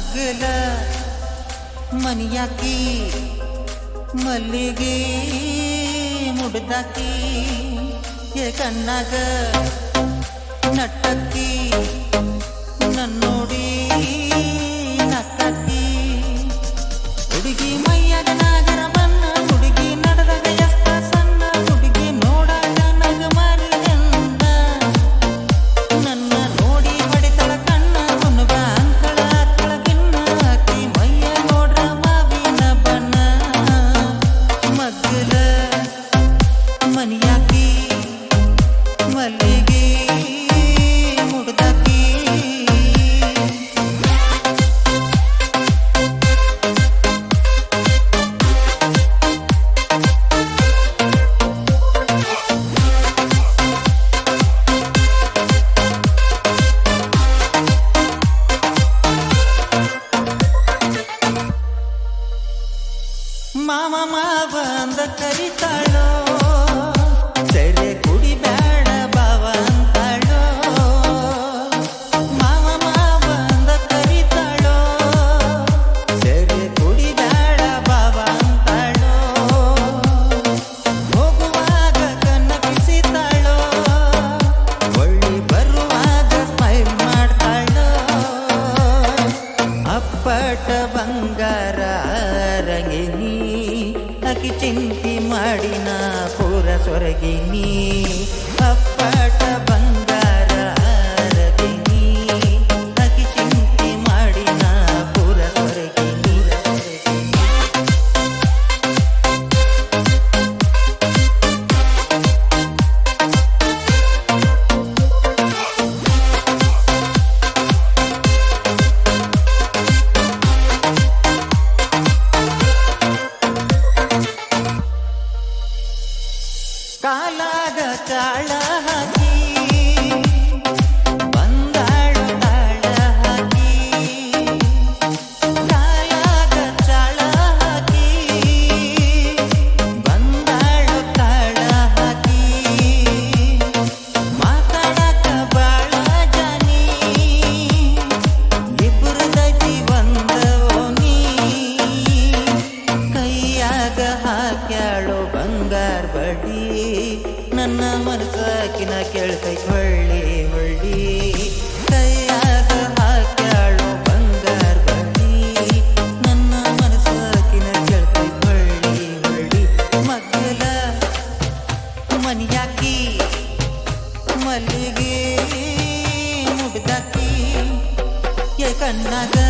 ಅಗಲ ಮನಿಯಾಕಿ ಮಲ್ಲಿಗೆ ಮುಡ್ದಾಕಿ ಕಣ್ಣಾಗ ನಟ್ಟಕ್ಕಿ ಮಾವ ಮಾವ ಅಂದ ಕರಿತಾಳೋ? ಕಿ ಚಿಂತೆ ಮಾಡಿನ ಪೂರ ಸೊರಗಿ ನೀ. ಅಪ್ಪಟ ಕಾಲಾಗ ಕಾಳ ಹೊಳ್ಳಿ ಹೊಳ್ಳಿ. ಬಂಗಾರ ಮನಸ್ಸಾಕಿನ ಹೊಳ್ಳಿ ಹೊಳ್ಳಿ. ಮಲ್ಲಿಗೆ ಮುಗ್ದಾಕಿ ಕಣ್ಣಾಗ